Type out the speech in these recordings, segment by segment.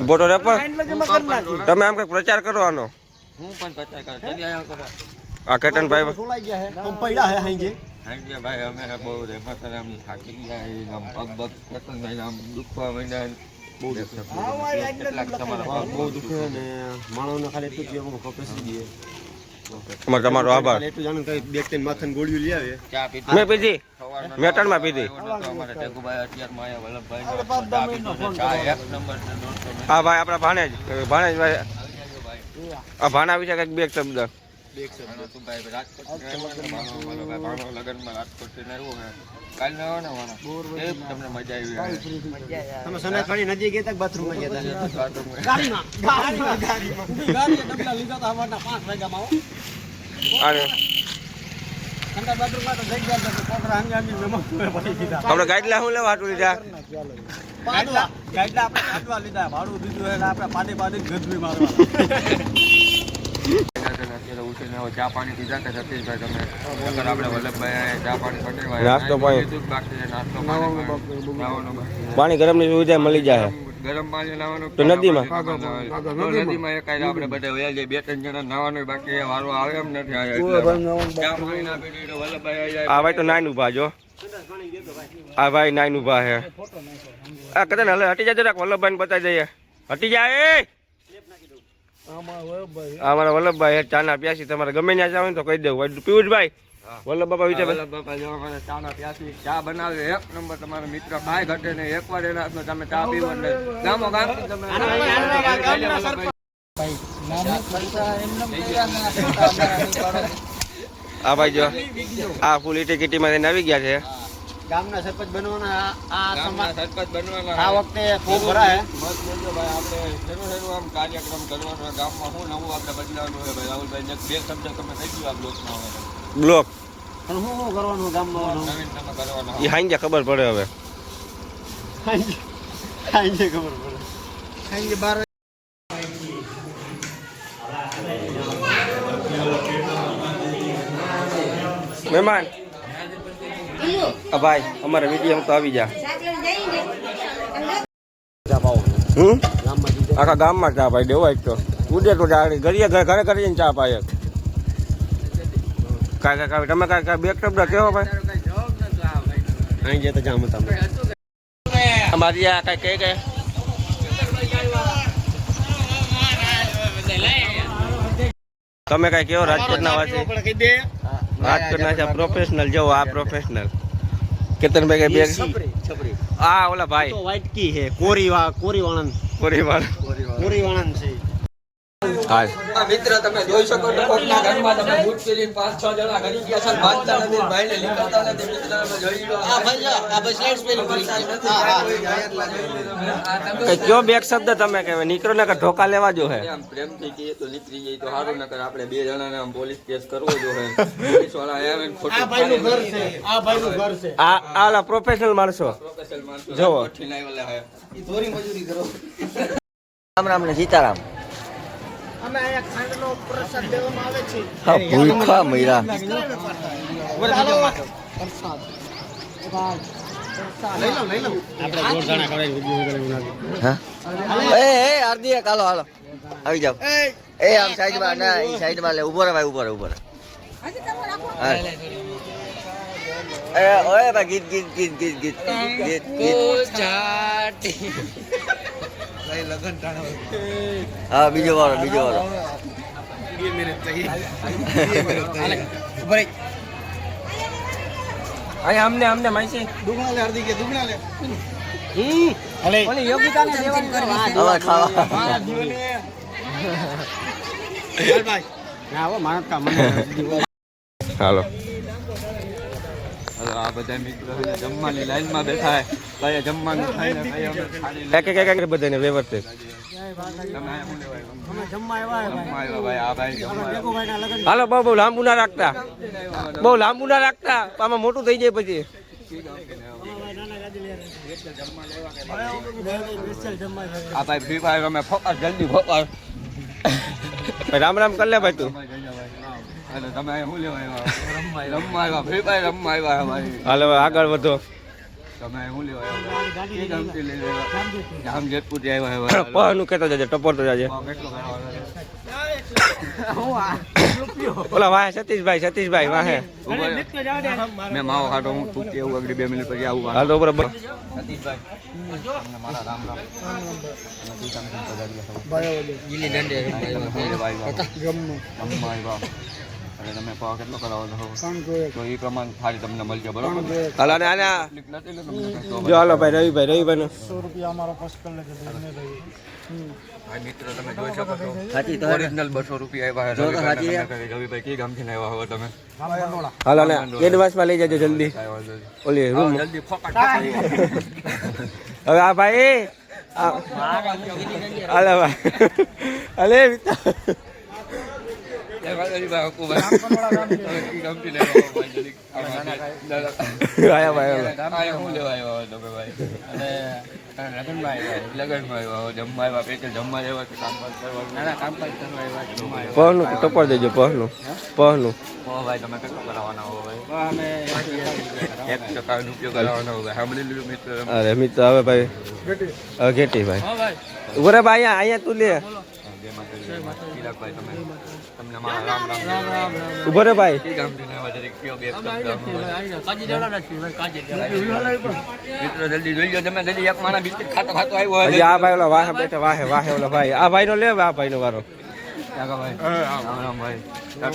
બોટો wrapper તમે આમ કઈ પ્રચાર કરો આનો. હું પણ પ્રચાર કર આ કેટનભાઈ સોલાઈ ગયા હે પડ્યા હે હાંજે હાંજે ભાઈ, અમે બહુ રેમત આમ થાકી ગયા આમ પગ પગ કેટન ભાઈ આમ દુખવા માંડ્યા બહુ કેટલાક બહુ દુખે દુખે ને માણસને ખાલી એટલું જ દઈએ તમારો આભાર. બે ત્રણ માથન ગોળીઓ લઈ આવે. ચા પીધી. મેં પીધી. મેટણમાં પીધી. આ ભાઈ આપણા ભાણેજ ભાણેજ ભાઈ. આ ભાણા વિશે કંઈક બે શબ્દ. ભાણો તું ભાઈ રાજકોટથી આવ્યો ને ભાણો અમારો ભાઈ ભાણો લગનમાં રાજકોટથી આવ્યો છે. કાલનો આવ્યો ને ભાણો. એ તમને મજા આવી તમે સને ખાલી નદી ગયા તા બાથરૂમમાં ગયા તા? બાથરૂમમાં. ગાડીમાં. ગાડીમાં. ગાડીમાં. ગાડીએ ડબલા લીધા તા પાંચ વાગ્યામાં હો. અને ઠંડા બાથરૂમમાં તો જઈ ગયા તા છોકરા હંગામી નમક પડી દીધા. આપણે ગાઈડલા શું લેવા હાટું લીધા ગાડલા ગાડલા આપણે લીધા. ભાડું દીધું એટલે આપણે પાડી પાડી ગજવી મારવા. અત્યારે ઉઠીને હવે ચા પાણી પીધા કે સતીશભાઈ તમે. નકર આપણે વલ્લભભાઈ ચા પાણી પટેવા નાસ્તો પાણી. બાકી નાસ્તો પાણી પાણી. ગરમની સુવિધા મળી જાય. ગરમ પાણી લાવવાનું તો નદીમાં? નદીમાં? એક આપણે બધા વયા જાય બે ત્રણ જણા નાવાનું બાકી વારો આવે એમ નથી આ ચા પાણી ના પીધી તો વલ્લભભાઈ આ ભાઈ તો નાઈન ઊભા જો. આ ભાઈ નાઈન ઊભા હે આ કદાચ હલે હટી જાય જરાક વલ્લભભાઈ બતાવી દઈએ. હટી જાય અમારા વલ્લભભાઈ. ચા ચાના પ્યાસી. તમારે ગમે ત્યાં જાવ ને તો કહી દઉં પિયુષભાઈ વલ્લભ બાપા વિશે વલ્લભ બાપા જેવા મને ચાના પ્યાસી. ચા બનાવે. એક નંબર તમારા મિત્ર કાંઈ ઘટે નહીં એકવાર એના હાથમાં તમે ચા પીવો ને. ગામો તમે આ ભાઈ જો આ ફૂલ ઇટી કિટીમાં આવી ગયા છે. ગામના સરપંચ બનવાના આ- સરપંચ બનવાના આ વખતે ફોર્મ ભરાય. મત લેજો ભાઈ આપણે શરૂ શરૂ આમ કાર્યક્રમ કરવાનો ગામમાં શું નવું આપણે બદલાવવાનું હોય ભાઈ રાહુલભાઈ ને બે શબ્દ તમે કહી દો આ બ્લોકમાં હવે. બ્લોક. પણ શું શું કરવાનું ગામમાં નવીન કરવાના એ હાંજે ખબર પડે હવે. ખાઈને ખબર પડે. ખાઈને બાર મહેમાન. ભાઈ, અમારા વીડિયો તો આવી જા. આખા ગામમાં ચા પાઈ દેવો એક તો. ઉડે તો ચા ઘરે ઘરે ઘરે ચા પાય કાંઈ કાંઈ તમે કાંઈ કાંઈ બે શબ્દ કેવો ભાઈ. અહીં જતા જામ તમે અમારી આ કાંઈ કહે કે? તમે કાંઈ કેવો રાજકોટના વાસી? કહી તો રાજકોટના છે પ્રોફેશનલ જો આ પ્રોફેશનલ કેતનભાઈ કઈ બે છપરી છપરી. આ ઓલા ભાઈ. તો વાઈટ કી હે કોરી વા કોરી વાળન. કોરી વાળન. છે મિત્ર તમે જોઈ શકો છો કોકના ઘરમાં તમે બૂટ પહેરીને પાંચ છ જણા ઘડી ગયા છે બાંધતા નથી ભાઈને લીકરતા નથી મિત્ર તમે જોઈ લો આ ભાઈ આ ભાઈ સ્લેટ્સ પેલી કરી હા હા. કઈ કયો બે શબ્દ તમે કે નીકળો ને કે ઢોકા લેવા જો હે. આમ પ્રેમથી કહીએ તો નીકળી જઈએ તો સારું નકર આપણે બે જણાને આમ પોલીસ કેસ કરવો જોઈએ પોલીસવાળા આવે ને આ ભાઈ નું ઘર છે આ ભાઈ નું ઘર છે. આ આલા પ્રોફેશનલ માણસો. પ્રોફેશનલ માણસો જોવો. ઠીલાઈ લાવેલા હે. ધોરી મજૂરી કરો. રામ રામ ને સીતારામ. અમે અહીંયા ખાંડનો પ્રસાદ દેવામાં આવે છે. હા ભૂખા મૈરા લઈ લો લઈ લો. આપણે ગોળધાણા ખવડાવી વિડિયો હા? એ એ આરદી હાલો હાલો. આવી જાવ એ આમ સાઈડમાં ના એ સાઈડમાં લે. ઊભો રહે ભાઈ ઊભો રહે ઊભો રહે. ઓય ભાઈ ગીત ગીત ગીત ગીત ગીત ગીત ગીત. હા બીજો વાળો બીજો વાળો. અહીંયા અમને અમને માહિતી દુગણા લે અર્ધી કે દુગણા લે હલે. ઓલી યોગિતાને દેવાની કરવી હવે ખાવા. ભાઈ ના હો માનત કા મને હાલો. હવે આ બધા મિત્રો જમવાની લાઈનમાં બેઠા જમવાનું ખાઈને કઈ અમે ખાલી એક એક એક બધાને વ્યવસ્થિત. હાલો બહુ બહુ લાંબુ ના રાખતા. બહુ લાંબુ ના રાખતા. આમાં મોટું થઈ જાય પછી. આ ભાઈ ફ્રી ફાયર અમે ફોકસ જલ્દી ફોકસ. રામ રામ કર લે ભાઈ તું. અને તમે શું લેવા આવ્યા? રમવા આવ્યા. ફ્રી ફાયર રમવા આવ્યા ભાઈ. હાલ હવે આગળ વધો. તમે શું લેવા આવ્યા? એ ગમતી લઈ લેવા જામ જેતપુર આવ્યા આવ્યા પહનું કહેતો જજે ટપોતો જાજે. કેટલો ઓલા વાહે સતીશભાઈ સતીશભાઈ વાહે. મેં માવો ખાતો હું તૂટી એવું આગળ બે મિનિટ પછી આવું હાલ તો બરાબર સતીશભાઈ મારા રામ રામ. અને તું તમે તમે ભાવ કેટલો કરાવો છો? તો એ પ્રમાણે થાળી તમને મળશે બરોબર? હાલો ને આને ને જો હાલો ભાઈ રવિભાઈ રવિભાઈ ભાઈ મિત્રો તમે જોઈ શકો છો. સાચી તો ઓરિજિનલ બસો રૂપિયા આવ્યા જો તો સાચી રવિભાઈ તમે કઈ ગામથી આવ્યા હો તમે? હાલ અને એડવાન્સમાં લઈ જજો જલ્દી. ઓલી રૂમ જલ્દી ફોકટ ફોકટ. હવે આ ભાઈ અલે આવ્યા? પહનું દેજો પહનું પહનું ભાઈ, તમે કેટલો કરાવવાના ભાઈ? એક ઉપયોગ કરાવવાનો હો ભાઈ. સાંભળી લીધું મિત્ર મિત્ર હવે ભાઈ ઘેટી ભાઈ ઊભો ભાઈ અહીંયા તું લે જય ઊભો રે ભાઈ. મિત્રો જલ્દી જોઈ લો તમે જલ્દી એક માણસ બિસ્કિટ ખાતો ખાતો આવ્યો હોય આ ભાઈ ઓલા વાહે બેઠા વાહે વાહે ઓલા ભાઈ. આ ભાઈ નો લે આ ભાઈ નો વારો જાગા ભાઈ રામ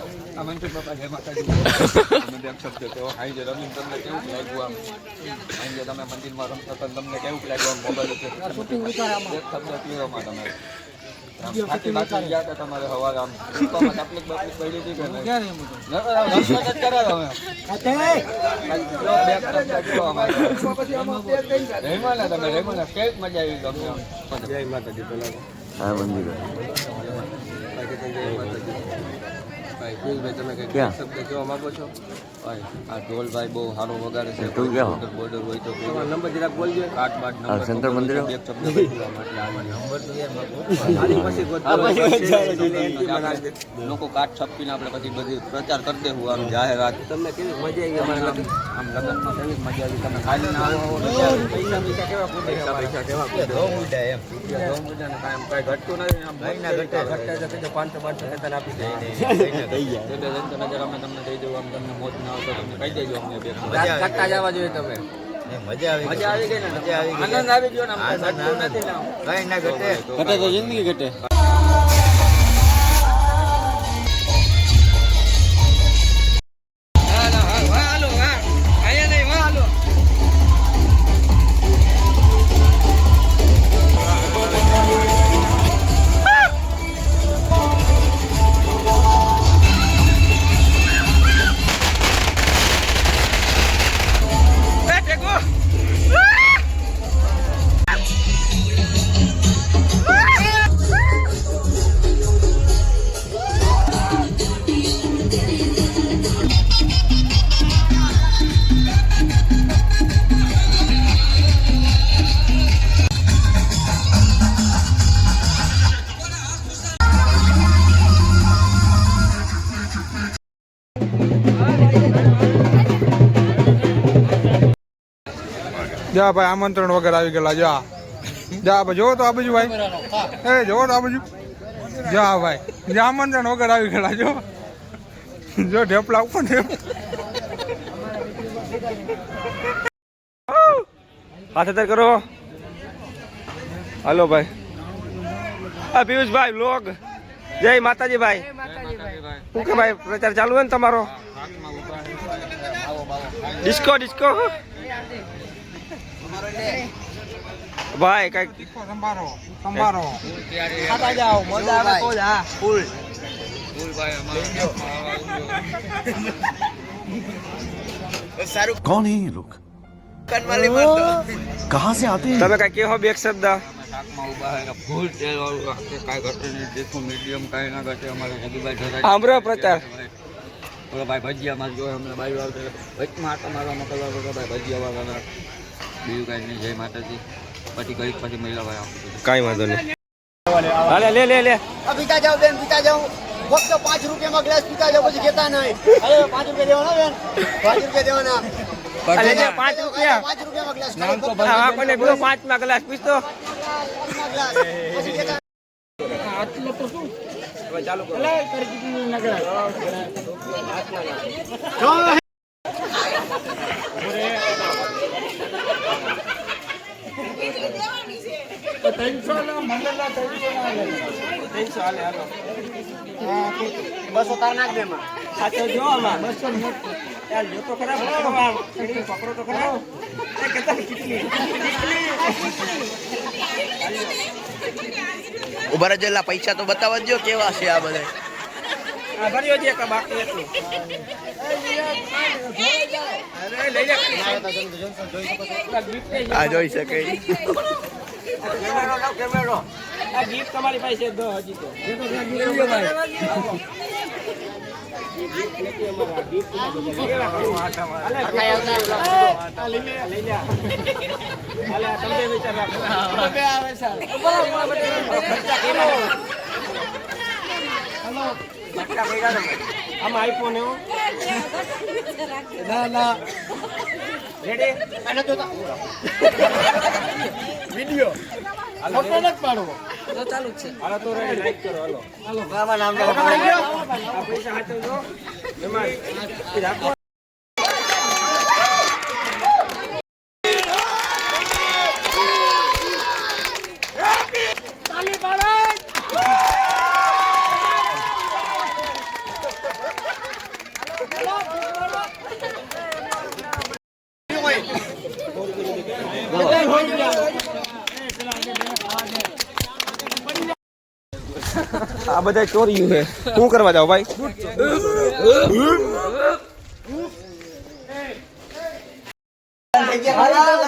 મનસુખ બાપા જય માતાજી. શબ્દ કહો. અહીં જે રમીને તમને કેવું લાગ્યું આમ? જે તમે મંદિરમાં રમતા હતા તમને કેવું લાગ્યું આમ મોબાઈલ ઉપર? એક શબ્દ કહેવામાં તમારે આમ બાકી ગયા હતા તમારે સવારે આમ તકલીફ બકલીફ પડી હતી કે નહીં? તમે. રહેમાના કેવી મજા આવી તમને? જય માતાજી પેલા હા મંદિર ભાઈ પિયુષભાઈ તમે કંઈક ક્યાં? શબ્દ કહેવા માંગો છો? ભાઈ આ ઢોલભાઈ બહુ સારો વગાડે છે. તું કહો. બોર્ડર હોય તો તમારો નંબર જરાક બોલજો. કાટ બાટ આ નંબર શંકર મંદિર? બે શબ્દ બોલવા માટે આવવાનો. આની પછી ગોતવા આપણે લોકો કાટ છપીને આપણે પછી બધી પ્રચાર કરી દેવું આમ જાહેરાત. તમને કેવી મજા આવી અમારે આમ આમ લગ્નમાં કેવી મજા આવી? તમે ખાલી ના આવો પૈસા પૈસા કેવા કૂદે પૈસા પૈસા કેવા કૂદે બહુ મુદ્દા એમ. બહુ મુદ્દા ને કાંઈ આમ કાંઈ ઘટતું નથી. આમ ના ઘટે ઘટે તો કીધું પાંચસો પાંચસો ખેતર આપી દે. એટલે જનતા નજર અમે તમને દઈ દઉં આમ તમને મોત ના આવે તો તમને કહી દેજો અમને બે. જવા જોઈએ તમે. મજા આવી મજા આવી ગઈ ને? મજા આવી ગઈ. આનંદ આવી ગયો ને આમ નથી ને કઈ ના ઘટે. ઘટે તો જિંદગી ઘટે. જા ભાઈ આમંત્રણ વગર આવી ગયેલા જા જા ભાઈ જોવો તો આ બાજુ ભાઈ એ જોવો તો આ બાજુ જા ભાઈ જા આમંત્રણ વગર આવી ગયેલા જો જો ઢેપલા ઉપર ઢેપ હાથ અત્યારે કરો હાલો ભાઈ હા પિયુષભાઈ લોગ જય માતાજી ભાઈ શું કે ભાઈ પ્રચાર ચાલુ હોય ને તમારો ડિસ્કો ડિસ્કો ભાઈ કઈક તીખો સંભારો સંભારો ખાતા જાઓ મજા આવે તો જ હા ફૂલ कौन है ये लोग कहाँ से आते हैं તમે કઈ કેવો બે એક શબ્દ શાકમાં ઊભા છે ફૂલ તેલ વાળું રાખે કાંઈ ઘટે નહીં તીખું મીડિયમ કાંઈ ના ઘટે અમારે હજુભાઈ ધરાય આંબરો પ્રચાર ઓલા ભાઈ ભજીયામાં જોયો અમને બાઈ વાર વચમાં આટા મારવા મોકલવા પડે ભાઈ ભજીયા વાળા બીજું કાંઈ નહીં જય માતાજી. પછી ઘડીક પછી મહિલા ભાઈ આવું કઈ વાંધો નહીં. લે લે લે. લે પીતા જાઓ બેન પીતા જાઓ. ફક્ત પાંચ રૂપિયામાં ગ્લાસ પીતા જાઓ પછી કેતા નહીં. અરે પાંચ રૂપિયા દેવાના બેન? પાંચ રૂપિયા દેવાના. પાંચ રૂપિયા. પાંચ રૂપિયામાં ગ્લાસ ખાઓ, ફક્ત આ કોને બીજો પાંચમાં ગ્લાસ પીsto પાંચમાં ગ્લાસ પછી કેતા બસો તાર નાખ દે સાચો જો આમાં. બસો યાર જો તો ખરા પકડો આમ કેટલી પકડો તો ખરા. કેટલા કેટલી ઊભા રહેલા પૈસા તો બતાવવા દો કેવા છે આ બધા. આ ભર્યો છે કે બાકી એટલું. અરે લઈ લે. આ જોઈ શકે. આ ગીફ્ટ તમારી પાસે દો હજી તો. ખર્ચા તો આમાં આઈફોન એવો ના ના. Ready video. ફોટો પાડવો. તો ચાલુ છે. હાલો તો રેડી લાઈક કરો હાલો. હાલો. બાબા નામ આ પૈસા એમાં એ રાખો આ બધા ચોર્યું છે. શું કરવા જાવ ભાઈ?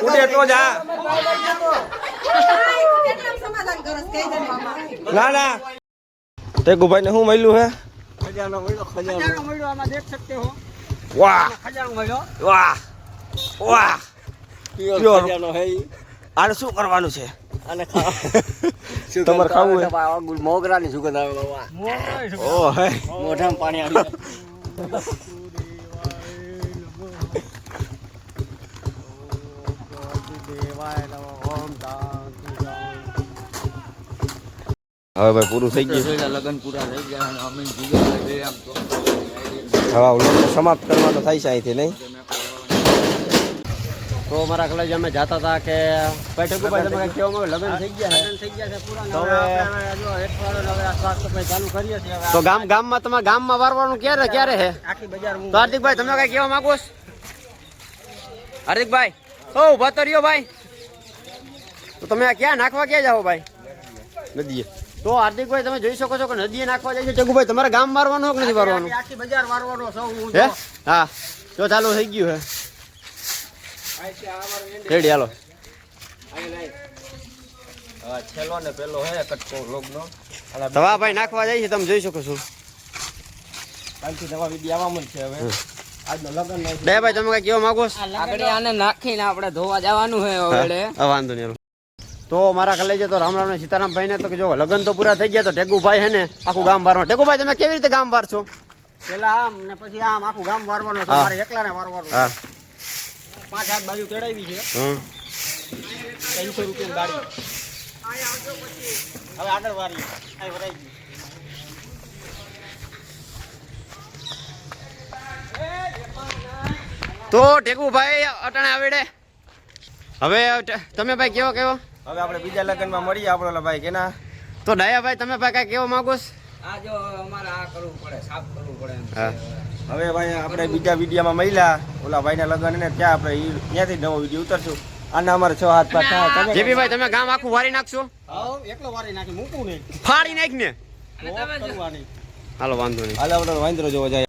ઉડે તો જા. ના ના. તે ગુભાઈ ને શું મળ્યું હે? ખજાનો મળ્યો ખજાનો. વાહ. ખજાનો મળ્યો. વાહ. વાહ. Pure. ખજાનો હે. આને શું કરવાનું છે? અને ખાવા. તમારે ખાવું હે મોગરાની સુગંધ આવે બાબા મોઢામાં પાણી આવી. હવે ભાઈ પૂરું થઈ ગયું. લગ્ન પૂરા થઈ ગયા અને અમે જીગર બે આમ તો. હવે સમાપ્ત કરવાનો થાય છે અહીંથી નહીં? તો અમારા કલેજ અમે જતા હતા કે ભાઈ તમે કંઈક કહેવા લગ્ન થઈ ગયા છે. થઈ ગયા છે પૂરા. ચાલુ કરીએ છીએ. તો ગામ ગામમાં તમારા ગામમાં વારવાનું ક્યારે ક્યારે છે? આખી બજાર તો હાર્દિકભાઈ તમે કઈ કહેવા માંગો હાર્દિકભાઈ ઓ ઊભા તો રહ્યો ભાઈ. તો તમે આ ક્યાં નાખવા ક્યાં જાઓ ભાઈ? નદીએ. તો હાર્દિકભાઈ તમે જોઈ શકો છો કે નદીએ નાખવા જાય છે. ચગુભાઈ તમારે ગામ મારવાનું કે નથી મારવાનું આખી બજાર મારવાનો સૌ. હા તો ચાલુ થઈ ગયું હે રેડી હાલો. છેલ્લો ને પેલો હે કટકો વ્લોગનો દવા ભાઈ નાખવા જાય છે તમે જોઈ શકો છો. કાલથી દવા વીડિયો આવવામાં છે હવે આજનો લગ્ન નો બે ભાઈ તમે કઈ કહેવા માંગો આગળ આને નાખીને આપણે ધોવા જવાનું છે હવે. વાંધો નહીં તો મારા કલેજે તો રામ રામ ને સીતારામ ભાઈ ને તો જો લગન તો પૂરા થઈ ગયા તો ટેગુભાઈ હે ને આખું ગામ બારવા ટેગુભાઈ તમે કેવી રીતે ગામ બાર છો પેલા આમ ને પછી આમ આખું ગામ વારવાનું. મારે એકલાને વારવાનું. પાંચ હાથ બાજુ તેડાવી છે. ત્રણસો રૂપિયાની ગાડી. હવે આગળ વારી આ વરાઈ ગઈ તો ટેગુભાઈ અટાણે આવેડે. હવે તમે ભાઈ કેવો કેવો? હવે આપણે બીજા લગ્નમાં મળીએ આપણો ભાઈ કેના? તો ડાયા ભાઈ તમે ભાઈ કઈ કેવો માંગો આ જો અમારે આ કરવું પડે સાફ કરવું પડે હા. હવે ભાઈ આપણે બીજા વિડીયોમાં મળ્યા. ઓલા ભાઈના લગ્ન ને ત્યાં આપણે ત્યાંથી નવો વીડિયો ઉતરશું. આના અમારે છ હાથ પાસ થાય. તમે તમે ગામ આખું વારી નાખશો? એકલો વારી નાખી મૂકું નહીં. ફાડી નાખ ને. હાલો વાંધો નહીં. હાલો આપણે વાંદરો જોવા જાય.